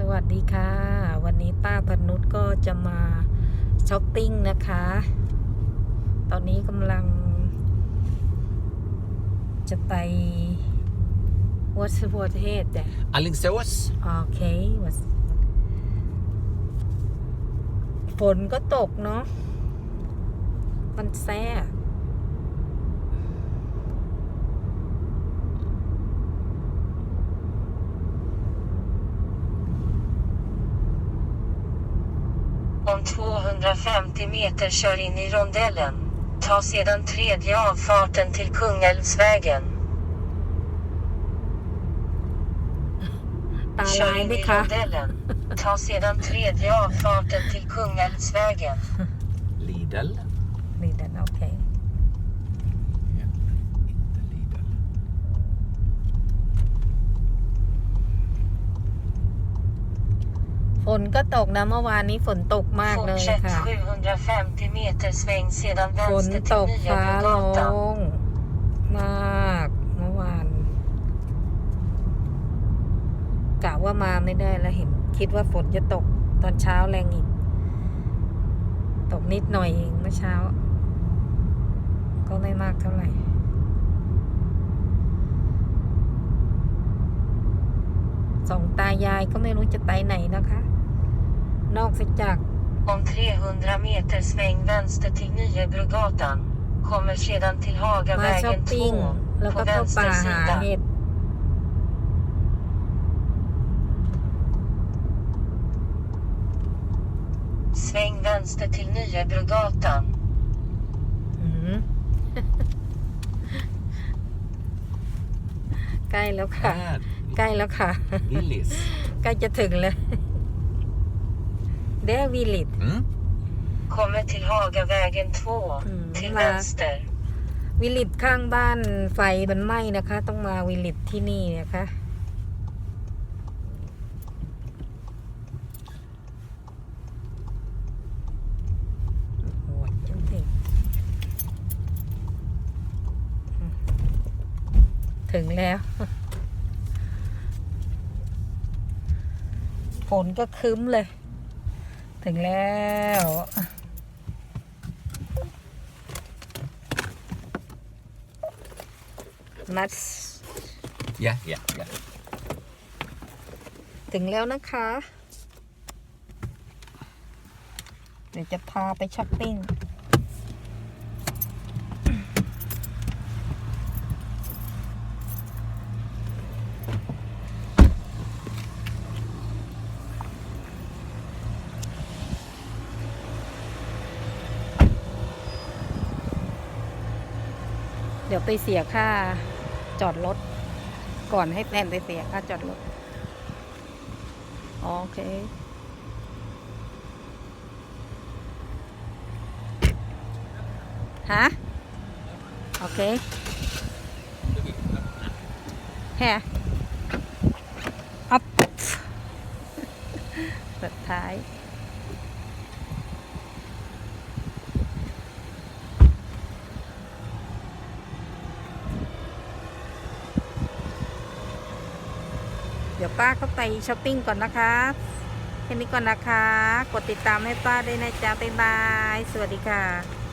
สวัสดีค่ะ วันนี้ป้าพนุชก็จะมาช้อปปิ้งนะคะ ตอนนี้กำลัง จะไปวัดประเทศแต่ Alingsås. โอเควัดฝนก็ตกเนาะมันแซ่ 250 meter kör in i rondellen. Ta sedan tredje avfarten till Kungälvsvägen. ตาลาย Kör ไหม in i คะ rondellen. Ta sedan tredje avfarten till Kungälvsvägen. Lidl. นี่ดันโอเค ฝนก็ตกนะเมื่อวานนี้ฝนตกมากเลย Fortsätt ค่ะ750 meter sväng sedan ฝน vänster ต till ก Nya ฟ้าล Brogatan. งมากเมื่อวานกะว่ามาไม่ได้แล้วเห็น คิดว่าฝนจะตกตอนเช้าแรงอีก ตกนิดหน่อยเองเมื่อเช้า ก็ไม่มากเท่าไหร่ สองตายายก็ไม่รู้จะไปไหนนะคะ นอกจาก Om 300 meter sväng vänster till Nyebrogatan. Kommer sedan till มาช้อป Hagavägen ปิ้ง2แล้ว på ก็เข้าป่า vänster หา sida. เห็ด Sväng vänster till Nyebrogatan. อืมใกล้แล้วค่ะ Här. ใกล้แล้วค่ะ Willys. ใกล้จะถึงแล้วเดวิลิต Mm. Kommer till Hagavägen 2 Mm, till va? vänster. วิลิตข้างบ้านไฟมันไหม้นะคะ ต้องมาวิลิตที่นี่นะคะ โอ้ยจังสิอืมถึงแล้ว ฝ นก็ครึ้มเลย ถึงแล้วนัด Ja, ja, ja. ถึงแล้วนะคะ เดี๋ยวจะพาไปช้อปปิ้ง เดี๋ยวไปเสียค่าจอดรถ ก่อนให้แฟนไปเสียค่าจอดรถ โอเค ฮะ โอเคแฮะอัพสุดท้าย ดี๋ยวป้าเข้าไปช้อปปิ้งก่อนนะคะแค่นี้ก่อนนะคะ กดติดตามให้ป้าด้วยนะจ๊ะบ๊ายบาย สวัสดีค่ะ